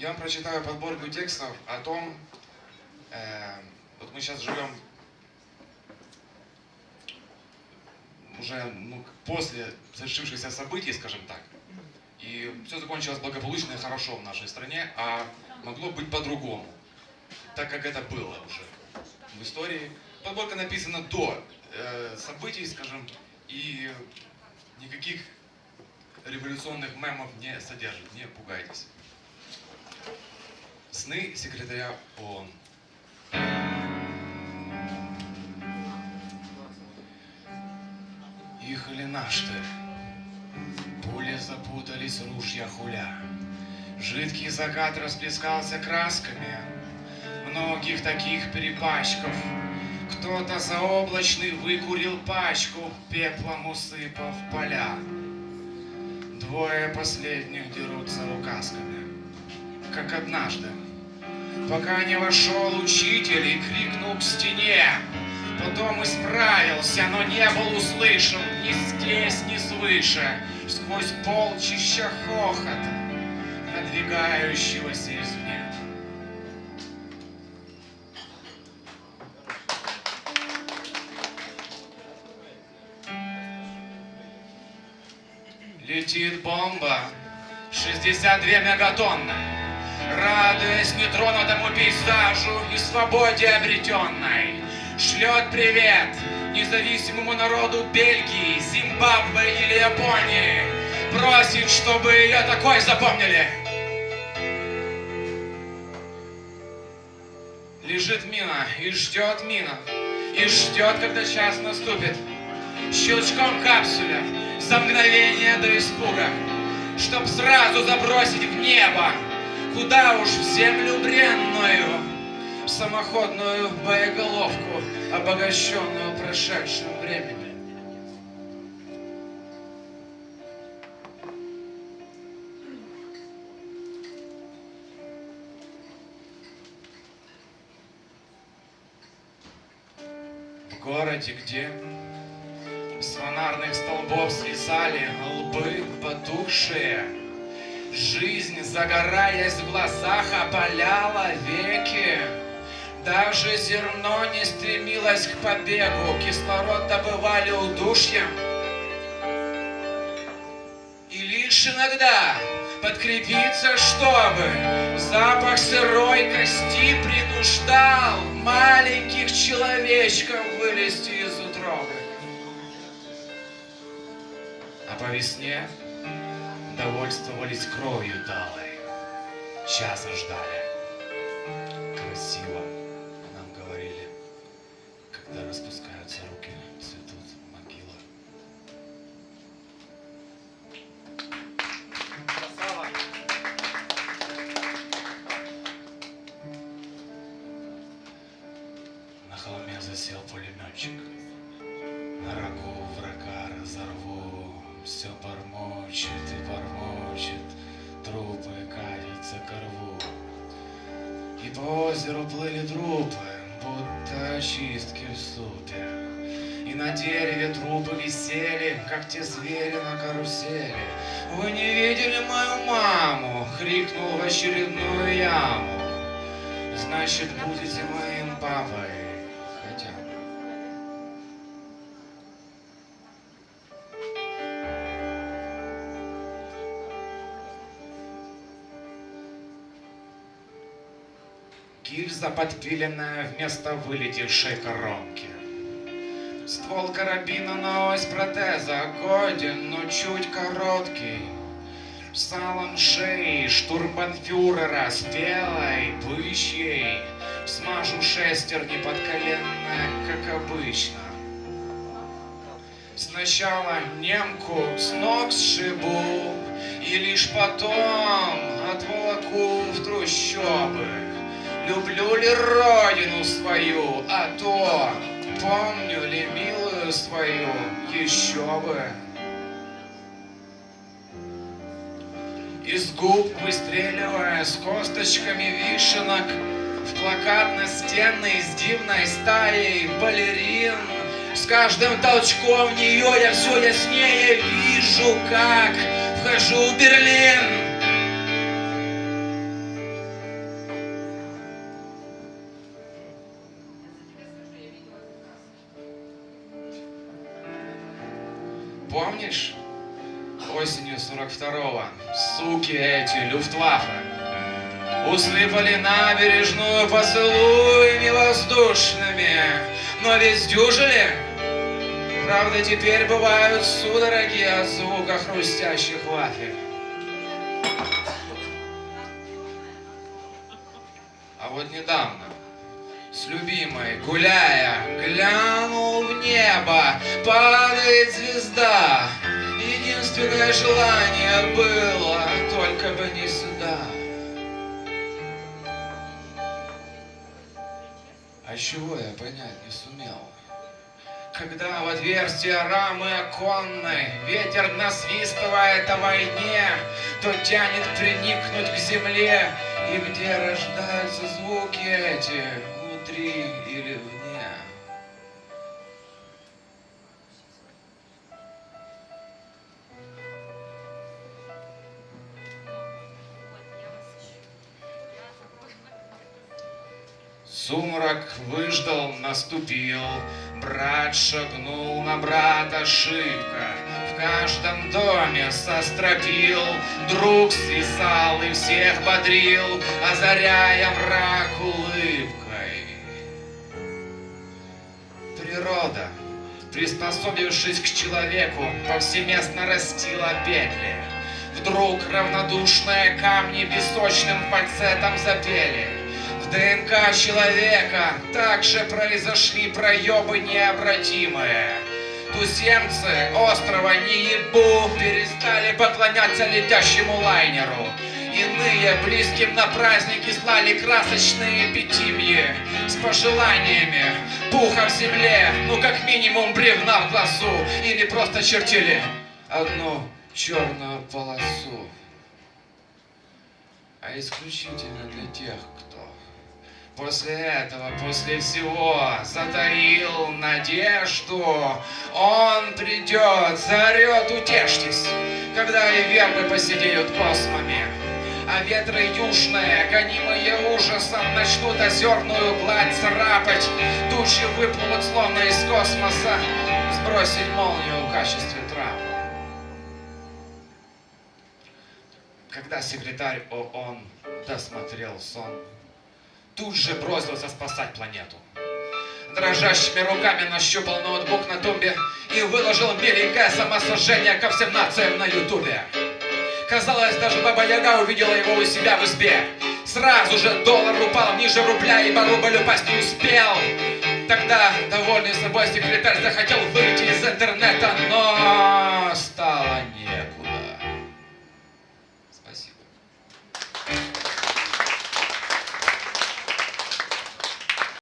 Я вам прочитаю подборку текстов о том, э, вот мы сейчас живем уже ну, после совершившихся событий, скажем так. И все закончилось благополучно и хорошо в нашей стране, а могло быть по-другому, так как это было уже в истории. Подборка написана до э, событий, скажем, и никаких революционных мемов не содержит, не пугайтесь. Сны секретаря ООН. Ехали наши. Пули запутались, ружья хуля. Жидкий закат расплескался красками. Многих таких перепачков. Кто-то заоблачный выкурил пачку, пеплом усыпав поля. Двое последних дерутся указками, как однажды. Пока не вошел учитель и крикнул к стене. Потом исправился, но не был услышан ни здесь, ни свыше. Сквозь полчища хохота, надвигающегося извне. Летит бомба, 62 мегатонны, Радуясь нетронутому пейзажу и свободе обретенной, Шлет привет независимому народу Бельгии, Зимбабве или Японии, Просит, чтобы ее такой запомнили. Лежит мина и ждет мина, и ждет, когда час наступит. Щелчком капсуля за мгновение до испуга, Чтоб сразу забросить в небо, куда уж в землю бренную, Самоходную боеголовку, обогащенную прошедшим временем. В городе, где с фонарных столбов свисали лбы потухшие, Жизнь, загораясь в глазах, опаляла веки. Даже зерно не стремилось к побегу, кислород добывали удушьем. И лишь иногда подкрепиться, чтобы запах сырой кости принуждал маленьких человечков вылезти из утробы. А по весне довольствовались кровью талой, часа ждали. Красиво, нам говорили, когда распускаются руки, цветут могилы. На холме засел пулеметчик. На врага разорву, все бормочет и бормочет, трупы катятся ко рву. И по озеру плыли трупы, будто очистки в супе. И на дереве трупы висели, как те звери на карусели. Вы не видели мою маму? Крикнул в очередную яму. Значит, будете моим папой Гильза подпиленная вместо вылетевшей коронки. Ствол карабина на ось протеза годен, но чуть короткий. Салом шеи штурмбанфюрера с белой бычьей Смажу шестерни подколенная, как обычно. Сначала немку с ног сшибу, И лишь потом отволоку в трущобы. Люблю ли родину свою, а то помню ли милую свою, еще бы. Из губ выстреливая с косточками вишенок В плакат настенный с дивной стаей балерин С каждым толчком в нее я все яснее вижу, как вхожу в Берлин Осенью 42-го, суки эти, Люфтваффе, усыпали набережную поцелуями воздушными, но ведь сдюжили. Правда, теперь бывают судороги от звука хрустящих вафель. А вот недавно с любимой, гуляя, глянул в небо, падает звезда. Единственное желание было, только бы не сюда. А чего я понять не сумел? Когда в отверстие рамы оконной Ветер насвистывает о войне, То тянет приникнуть к земле, И где рождаются звуки эти, Внутри или вне? Сумрак выждал, наступил, Брат шагнул на брата ошибка. В каждом доме состропил, Друг свисал и всех бодрил, Озаряя мрак улыбкой. Природа, приспособившись к человеку, Повсеместно растила петли. Вдруг равнодушные камни песочным фальцетом запели. ДНК человека также произошли проебы необратимые. Туземцы острова Ниебу перестали поклоняться летящему лайнеру. Иные близким на праздники слали красочные пятимьи с пожеланиями пуха в земле, ну как минимум бревна в глазу, или просто чертили одну черную полосу. А исключительно для тех, кто После этого, после всего, затаил надежду. Он придет, заорет, утешьтесь, когда и вербы посидеют космами. А ветры южные, гонимые ужасом, начнут озерную гладь царапать. Тучи выплывут словно из космоса, сбросить молнию в качестве трапа. Когда секретарь ООН досмотрел сон, тут же бросился спасать планету. Дрожащими руками нащупал ноутбук на тумбе и выложил великое самосожжение ко всем нациям на ютубе. Казалось, даже Баба Яга увидела его у себя в избе. Сразу же доллар упал ниже рубля, ибо рубль упасть не успел. Тогда довольный собой секретарь захотел выйти из интернета, но стало